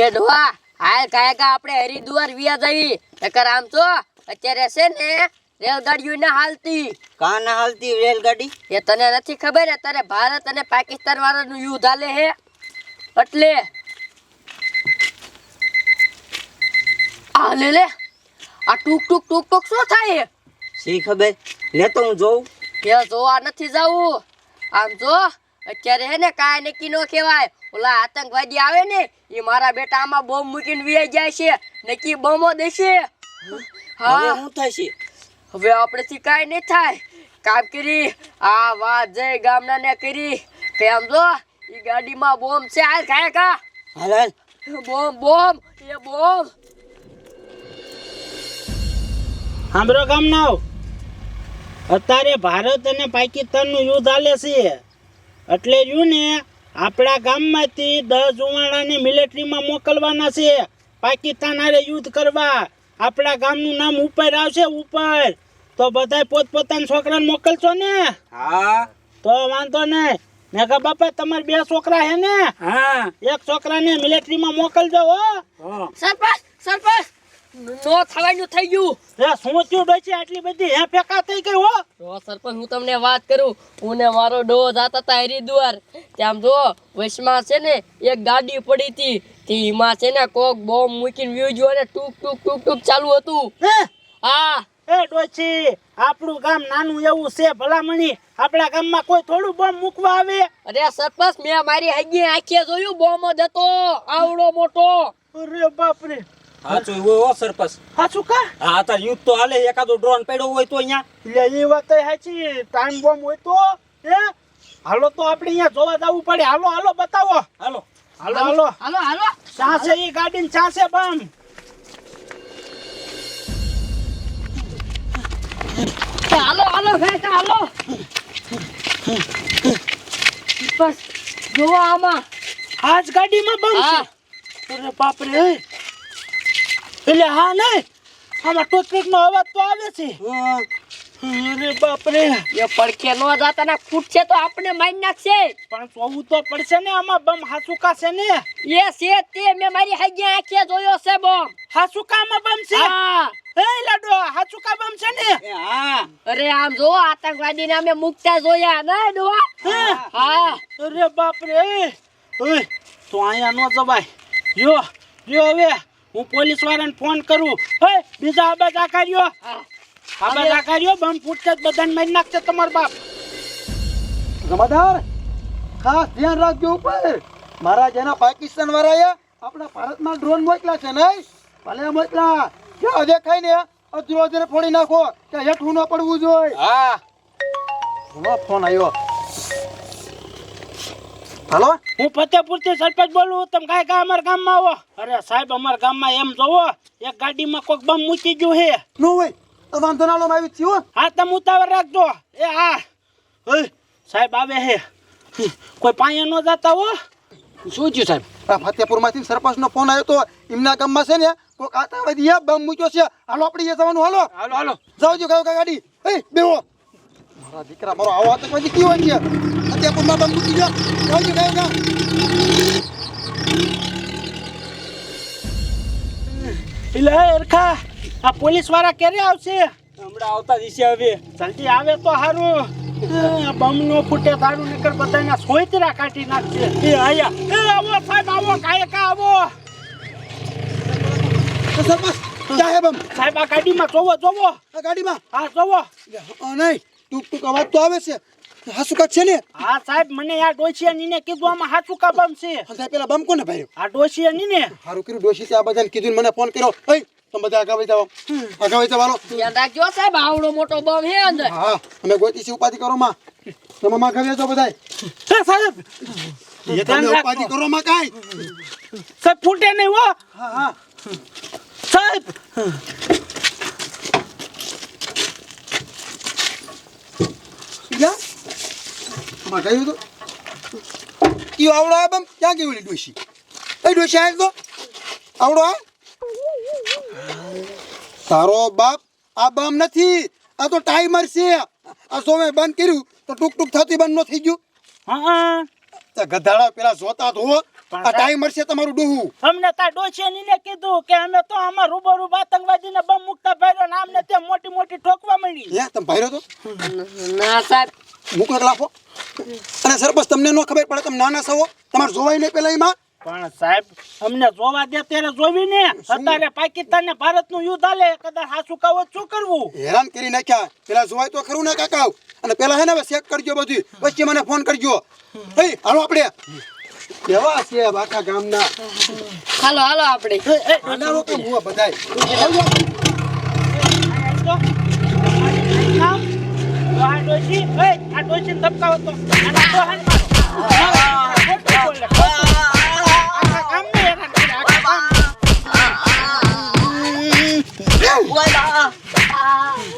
એ ડોહા હાલ કાયકા આપણે હરિદ્વાર વિયા જઈ. નકર આમ તો અત્યારે છે ને રેલગાડીઓ ના હાલતી. કા ના હાલતી રેલગાડી? એ તને નથી ખબર અત્યારે ભારત અને પાકિસ્તાન વાળાનું યુદ્ધ હાલે હે? એટલે આ લે. લે આ ટૂક ટૂક ટૂક ટૂક શું થાય? સી ખબર? લેતો હું જોઉં. કે જોવા નથી જવું આમ જો અત્યારે હે ને કાંઈ નક્કી નો કહેવાય. ઓલા આતંકવાદી આવે ને એ મારા બેટા આમાં બોમ્બ મૂકીને વી જાય છે. નક્કી બોમ્બો દેશે? હવે હા. શું થશે હવે આપણેથી કાંઈ નહીં થાય. કામ કરી આ વાત જય ગામના ને કરી. કે આમ જો એ ગાડીમાં બોમ્બ છે. હાલ ખાય કા? હાલ બોમ્બ બોમ્બ એ બોમ્બ. સાંભળો ગામનાઓ. અત્યારે ભારત અને પાકિસ્તાનનું યુદ્ધ હાલે છે. એટલે જો ને આપણા ગામમાંથી દસ જુવાણાને મિલિટરીમાં મોકલવાના છે. પાકિસ્તાન હારે યુદ્ધ કરવા. આપણા ગામનું નામ ઉપર આવશે ઉપર. તો બધાય પોતપોતાના છોકરાને મોકલશો ને? હા. તો વાંધો નહીં. મેં કહા બાપા તમારે બે છોકરા હે ને? હા. એક છોકરાને મિલિટરીમાં મોકલજો હો. સરપંચ નો થવાનું થઈ ગયું. હે શું થયું ડોચી આટલી બધી હે ફેકા થઈ ગઈ હો. તો સરપંચ હું તમને વાત કરું. હું ને મારો ડો જાતા હતા હરિદ્વાર. ત્યાં જો વૈશમાં છે ને એક ગાડી પડી હતી. તે એમાં છે ને કોક બોમ્બ મૂકીને વ્યૂ જો ને ટૂક ટૂક ટૂક ટૂક ચાલુ હતું. હે? હા. એ ડોચી આપણું ગામ નાનું એવું છે ભલામણી. આપણા ગામમાં કોઈ થોડું બોમ્બ મૂકવા આવે? અરે સરપંચ મેં મારી હગી આંખે જોયું બોમ્બ જ હતો. આવડો મોટો. અરે બાપ સાચું એવું હો સરપંચ. હાચું કા? હા તાર યુદ્ધ તો હાલે એકાદો ડ્રોન પડ્યો હોય તો અહીંયા. એટલે એ વાત હાચી. ટાઈમ બોમ્બ હોય તો હે? હાલો તો આપણે અહીંયા જોવા જવું પડે. હાલો હાલો બતાવો. હાલો. હાલો હાલો. હાલો હાલો. ચા છે એ ગાડી ચા છે બમ હાલો હાલો ભાઈ હાલો. બસ જોવા આમાં. આજ ગાડીમાં બમ છે. અરે બાપ રે એટલે હા ને આમાં ટોટલીક નો અવાજ તો આવે છે. અરે બાપ રે એ પડખે નો જાતા ના ખૂટશે તો આપણે મારી નાખશે. પણ જોવું તો પડશે ને આમાં બમ હાસુકા છે ને? એ છે તે મેં મારી હાગ્યા આંખે જોયો છે બોમ્બ હાસુકામાં બમ છે? હા. એ લાડો હાચુકા બમ છે ને? હા. અરે આમ જો આતંકવાદી ને અમે મુકતા જોયા ને ડોહા? હા? અરે બાપ રે ઓય તો આયા નો જવાય. યો યો હવે. હું પોલીસ વાળાને ફોન કરું. હે બીજા આબાજ આકાર્યો હા. આબાજ આકાર્યો બમ ફૂટશે બધાને મારી નાખશે તમારો બાપ. જમાદાર ખાસ ધ્યાન રાખજો ઉપર. મારા જેના પાકિસ્તાન વાળાએ આપણા ભારતમાં ડ્રોન મોકલા છે નહીં? ભલે મોકલા કે દેખાય ને અધરો અધરે ફોડી નાખો કે હેઠું ન પડવું જોઈએ. હા. ફોન આવ્યો હાલો? હું ફતેપુરથી સરપંચ બોલું તમે કાંઈ કા અમારા ગામમાં આવો. અરે સાહેબ અમારા ગામમાં એમ જોવો એક ગાડીમાં કોઈક બમ મૂકી ગયું હે નો હોય તો વાંધો ના આવી થયું હા. તમે ઉતાવળ રાખજો. એ હા સાહેબ આવે હે કોઈ પાયા ન જતા હો. શું થયું સાહેબ? આ ફતેપુરમાંથી સરપંચનો ફોન આવ્યો તો એમના ગામમાં છે ને કોઈક આતંકવાદી બમ મૂક્યો છે. હાલો આપણે એ જવાનું હાલો. હાલો હાલો. જાવજો કયો ગાડી. એ બેવો મારા દીકરા મારો આવો આતંકવાદી કેવો છે ફતેપુરમાં બમ મૂકી ગયો જાઓ જો ગાયો ગા એટલે એ અરખા આ પોલીસવાળા ક્યારે આવશે હમણાં આવતા દિવસે હવે જલ્દી આવે તો સારું આ બમ નો ફૂટે તારું નીકળ બધાના સોયતરા કાઢી નાખશે એ આયા એ આવો સાહેબ આવો કાયકા આવો તો સરપંચ બમ સાહેબ આ ગાડીમાં જોવો જોવો આ ગાડીમાં હા જોવો નહીં ટૂંક ટૂંક અવાજ તો આવે છે હાસુકા છે ને? હા સાહેબ મને આ ડોશિયા નીને કીધું આમાં હાસુકા બમ છે. સાહેબ પેલા બમ કોને ભાઈ આ ડોશિયા નીને હારું કર્યું ડોશી છે આ બધાને કીધું મને ફોન કર્યો. એ તમે બધા આગળ જાઓ આગળ જવાનો ધ્યાન રાખજો સાહેબ આવડો મોટો બમ હે અંદર. હા અમે ગોતી છે ઉપાધી કરો માં. તમે માં ગવ્યા છો બધાય. એ સાહેબ! એ તમે ઉપાધી કરો માં કાઈ. સાહેબ ફૂટે નહીં હો. હા હા. સાહેબ યા માં કહ્યું તો કયો આવડો આ બમ ક્યાં ગઈ ઓલી ડોશી એ ડોશી આય તો? આવડો આ? તારો બાપ આ બમ નથી. આ તો ટાઈમર છે. આ સોમે બંધ કર્યું તો ટૂક ટૂક થતી બંધ ન થઈ ગયું. હા. હા ગધાડા પેલા જોતા તો પણ આ ટાઈમર છે તમારું ડોહું. અમને તા ડોશિયાનીને કીધું કે અમે તો આમાં રૂબરૂ આતંકવાદીને બમ મુકતા ભાઈરો ને આમને ત્યાં મોટી મોટી ઠોકવા મળી. હે તમે ભાઈરો તો? ના સાહેબ. મૂકો લાફો. અને સરપંચ તમને ન ખબર પડે તમે નાના સવો તમારે જોવાય નહીં પેલા એમાં પણ સાહેબ અમને જોવા દે ત્યારે જોવી ને અત્યારે પાકિસ્તાન ને ભારતનું યુદ્ધ હાલે કદાચ હાસુ કાવો શું કરવું હેરાન કરી નાખ્યા પેલા જોવાય તો ખરું ને કાકા અને પેલા હે ને હવે ચેક કરજો બધું પછી મને ફોન કરજો હે હાલો આપણે કેવા છે આખા ગામના હાલો હાલો આપણે એ, બધાય મશીન ધબકાવો તો અને તો હાલ મારો. કામ નહીં